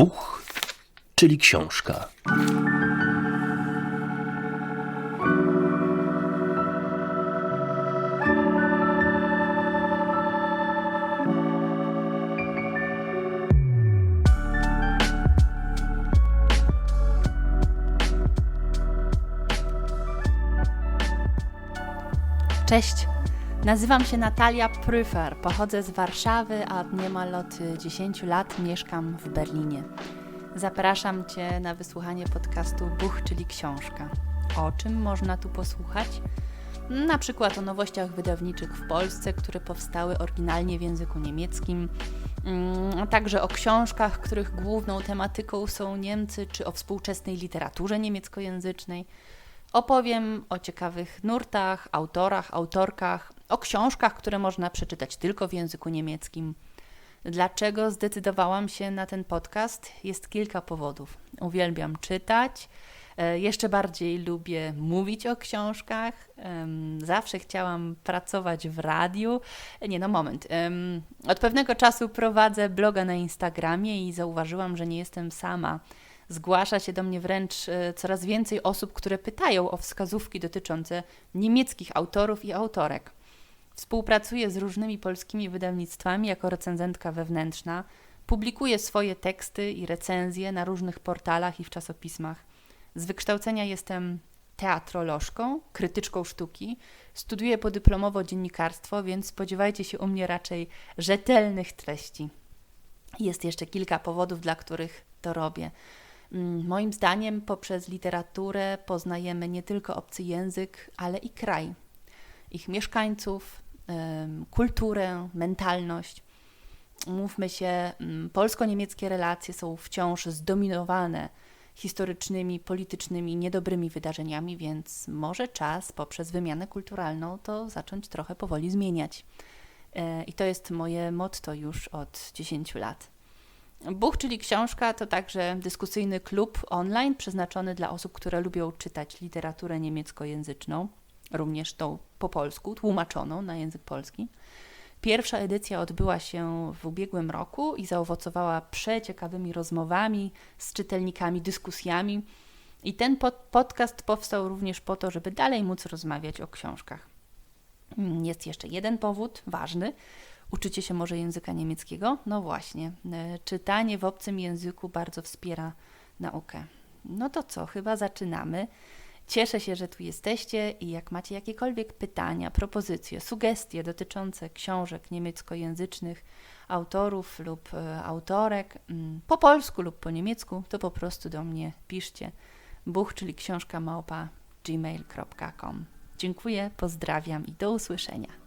Buch, czyli książka. Cześć, nazywam się Natalia Pryfer, pochodzę z Warszawy, a niemal od y, 10 lat mieszkam w Berlinie. Zapraszam Cię na wysłuchanie podcastu Buch, czyli książka. O czym można tu posłuchać? Na przykład o nowościach wydawniczych w Polsce, które powstały oryginalnie w języku niemieckim, mm, a także o książkach, których główną tematyką są Niemcy, czy o współczesnej literaturze niemieckojęzycznej. Opowiem o ciekawych nurtach, autorach, autorkach, o książkach, które można przeczytać tylko w języku niemieckim. Dlaczego zdecydowałam się na ten podcast? Jest kilka powodów. Uwielbiam czytać, e, jeszcze bardziej lubię mówić o książkach. Zawsze chciałam pracować w radiu. Nie, no moment. Od pewnego czasu prowadzę bloga na Instagramie i zauważyłam, że nie jestem sama. Zgłasza się do mnie wręcz e, coraz więcej osób, które pytają o wskazówki dotyczące niemieckich autorów i autorek. Współpracuję z różnymi polskimi wydawnictwami jako recenzentka wewnętrzna. Publikuję swoje teksty i recenzje na różnych portalach i w czasopismach. Z wykształcenia jestem teatrolożką, krytyczką sztuki. Studiuję podyplomowo dziennikarstwo, więc spodziewajcie się u mnie raczej rzetelnych treści. Jest jeszcze kilka powodów, dla których to robię. Mm, Moim zdaniem, poprzez literaturę poznajemy nie tylko obcy język, ale i kraj, ich mieszkańców, kulturę, mentalność. Mówmy się, mm, polsko-niemieckie relacje są wciąż zdominowane historycznymi, politycznymi, niedobrymi wydarzeniami, więc może czas poprzez wymianę kulturalną to zacząć trochę powoli zmieniać. E, I to jest moje motto już od 10 lat. Buch, czyli książka, to także dyskusyjny klub online przeznaczony dla osób, które lubią czytać literaturę niemieckojęzyczną, również tą po polsku, tłumaczoną na język polski. Pierwsza edycja odbyła się w ubiegłym roku i zaowocowała przeciekawymi rozmowami z czytelnikami, dyskusjami. I ten pod podcast powstał również po to, żeby dalej móc rozmawiać o książkach. Mm, Jest jeszcze jeden powód ważny. Uczycie się może języka niemieckiego? No właśnie, e, czytanie w obcym języku bardzo wspiera naukę. No to co, chyba zaczynamy. Cieszę się, że tu jesteście i jak macie jakiekolwiek pytania, propozycje, sugestie dotyczące książek niemieckojęzycznych, autorów lub e, autorek, mm, po polsku lub po niemiecku, to po prostu do mnie piszcie. Buch, czyli książka małpa gmail.com. Dziękuję, pozdrawiam i do usłyszenia.